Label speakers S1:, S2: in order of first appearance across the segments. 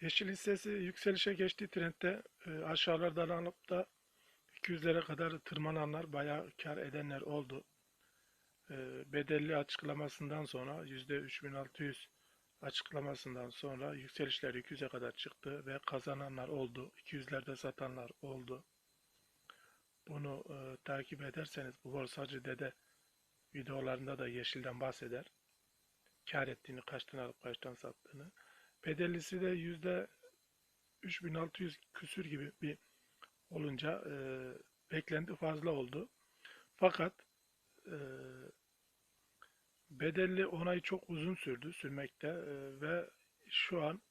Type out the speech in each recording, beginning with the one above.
S1: Yeşil hissesi yükselişe geçtiği trendde e, aşağılardan alıp da 200'lere kadar tırmananlar bayağı kar edenler oldu. E, bedelli açıklamasından sonra %3600 açıklamasından sonra yükselişler 200'e kadar çıktı ve kazananlar oldu. 200'lerde satanlar oldu. Bunu e, takip ederseniz bu borsacı dede videolarında da yeşilden bahseder. Kar ettiğini, kaçtan alıp kaçtan sattığını. Bedellisi de yüzde 3600 küsür gibi bir olunca e, beklenti fazla oldu. Fakat e, bedelli onay çok uzun sürdü, sürmekte e, ve şu an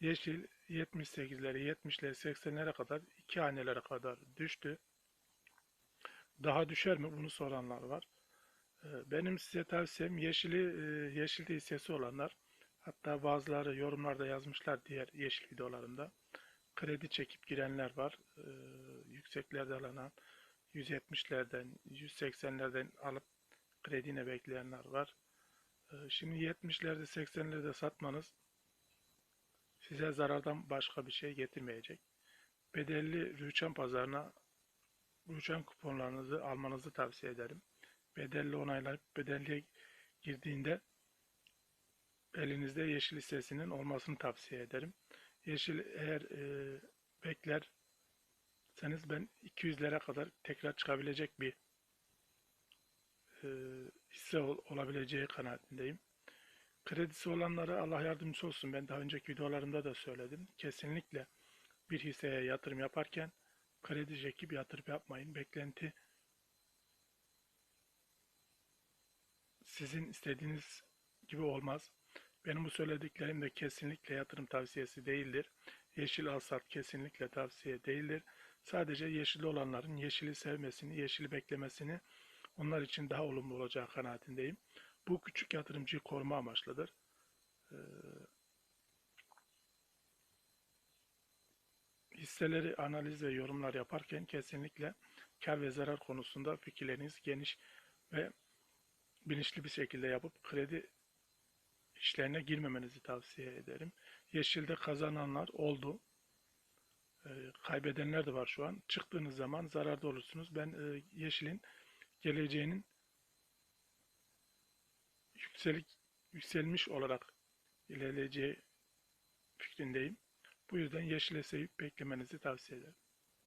S1: yeşil 78'leri, 70'leri, 80'lere kadar, iki hanelere kadar düştü. Daha düşer mi? Bunu soranlar var. E, benim size tavsiyem yeşili, e, yeşilde hissesi olanlar Hatta bazıları yorumlarda yazmışlar diğer yeşil videolarında. Kredi çekip girenler var. Ee, yükseklerde alınan 170'lerden, 180'lerden alıp kredine bekleyenler var. Ee, şimdi 70'lerde, 80'lerde satmanız size zarardan başka bir şey getirmeyecek. Bedelli rüçhan pazarına rüçhan kuponlarınızı almanızı tavsiye ederim. Bedelli onaylayıp bedelliye girdiğinde elinizde yeşil hissesinin olmasını tavsiye ederim. Yeşil eğer e, beklerseniz ben 200'lere kadar tekrar çıkabilecek bir e, hisse ol, olabileceği kanaatindeyim. Kredisi olanlara Allah yardımcısı olsun. Ben daha önceki videolarımda da söyledim. Kesinlikle bir hisseye yatırım yaparken kredi çekip yatırım yapmayın. Beklenti sizin istediğiniz gibi olmaz. Benim bu söylediklerim de kesinlikle yatırım tavsiyesi değildir. Yeşil alsat kesinlikle tavsiye değildir. Sadece yeşil olanların yeşili sevmesini, yeşili beklemesini onlar için daha olumlu olacağı kanaatindeyim. Bu küçük yatırımcıyı koruma amaçlıdır. Ee, hisseleri analiz ve yorumlar yaparken kesinlikle kar ve zarar konusunda fikirleriniz geniş ve bilinçli bir şekilde yapıp kredi işlerine girmemenizi tavsiye ederim. Yeşilde kazananlar oldu. E, kaybedenler de var şu an. Çıktığınız zaman zararda olursunuz. Ben e, yeşilin geleceğinin yükselik yükselmiş olarak ilerleyeceği fikrindeyim. Bu yüzden yeşile sevip beklemenizi tavsiye ederim.